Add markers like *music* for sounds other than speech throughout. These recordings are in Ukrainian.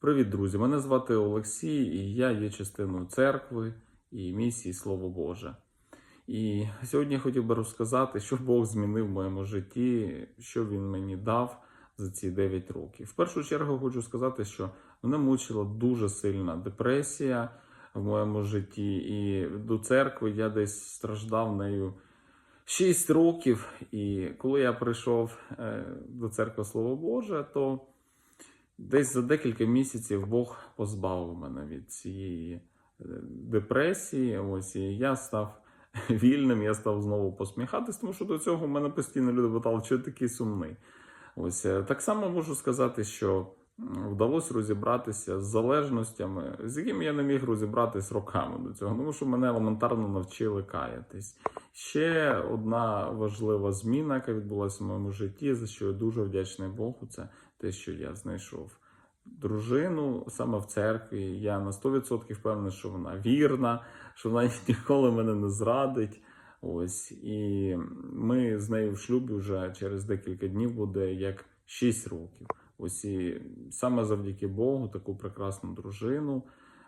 Привіт, друзі! Мене звати Олексій, і я є частиною церкви і місії Слово Боже. І сьогодні я хотів би розказати, що Бог змінив в моєму житті, що Він мені дав за ці 9 років. В першу чергу хочу сказати, що мене мучила дуже сильна депресія в моєму житті, і до церкви я десь страждав нею 6 років. І коли я прийшов е, до церкви Слово Боже, то Десь за декілька місяців Бог позбавив мене від цієї е, депресії. Ось і я став *laughs* вільним, я став знову посміхатись, тому що до цього в мене постійно люди питали, що такий сумний. Ось е, так само можу сказати, що вдалося розібратися з залежностями, з якими я не міг розібратись роками до цього, тому що мене елементарно навчили каятись. Ще одна важлива зміна, яка відбулася в моєму житті, за що я дуже вдячний Богу, це те, що я знайшов дружину саме в церкві. Я на 100% впевнений, що вона вірна, що вона ніколи мене не зрадить. Ось і ми з нею в шлюбі вже через декілька днів буде як 6 років. Ось і саме завдяки Богу таку прекрасну дружину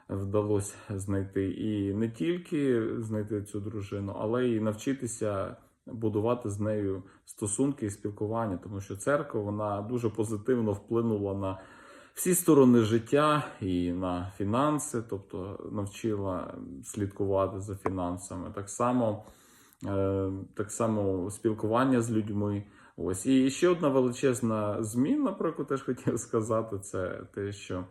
вдалося знайти. І не тільки знайти цю дружину, але й навчитися будувати з нею стосунки і спілкування, тому що церква вона дуже позитивно вплинула на всі сторони життя і на фінанси, тобто навчила слідкувати за фінансами. Так само, е, так само спілкування з людьми. Ось і ще одна величезна зміна, про яку теж хотів сказати, це те, що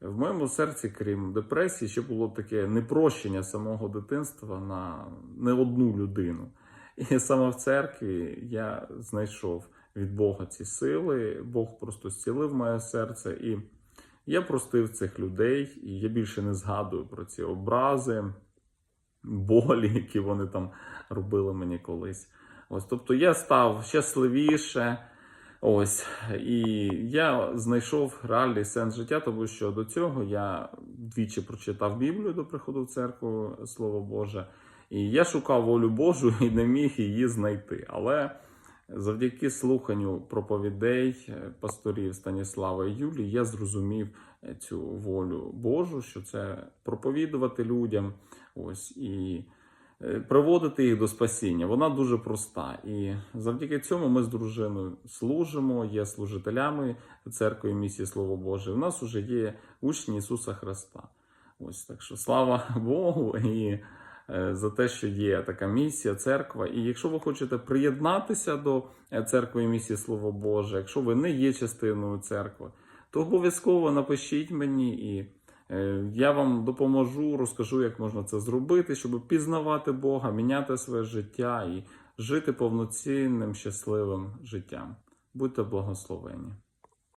в моєму серці, крім депресії, ще було таке непрощення самого дитинства на не одну людину. І саме в церкві я знайшов від Бога ці сили. Бог просто зцілив моє серце, і я простив цих людей, і я більше не згадую про ці образи, болі, які вони там робили мені колись. Ось, тобто я став щасливіше. Ось, і я знайшов реальний сенс життя, тому що до цього я двічі прочитав Біблію до приходу в церкву, Слово Боже. І я шукав волю Божу *laughs* і не міг її знайти. Але завдяки слуханню проповідей е, пасторів Станіслава і Юлії я зрозумів е, цю волю Божу, що це проповідувати людям. Ось і е, приводити їх до спасіння. Вона дуже проста. І завдяки цьому ми з дружиною служимо, є служителями церкви місії Слово Боже. У нас вже є учні Ісуса Христа. Ось так що слава *laughs* Богу і за те, що є така місія, церква. І якщо ви хочете приєднатися до е, церкви і місії Слово Боже, якщо ви не є частиною церкви, то обов'язково напишіть мені і. Е, Я вам допоможу, розкажу, як можна це зробити, щоб пізнавати Бога, міняти своє життя і жити повноцінним, щасливим життям. Будьте благословені.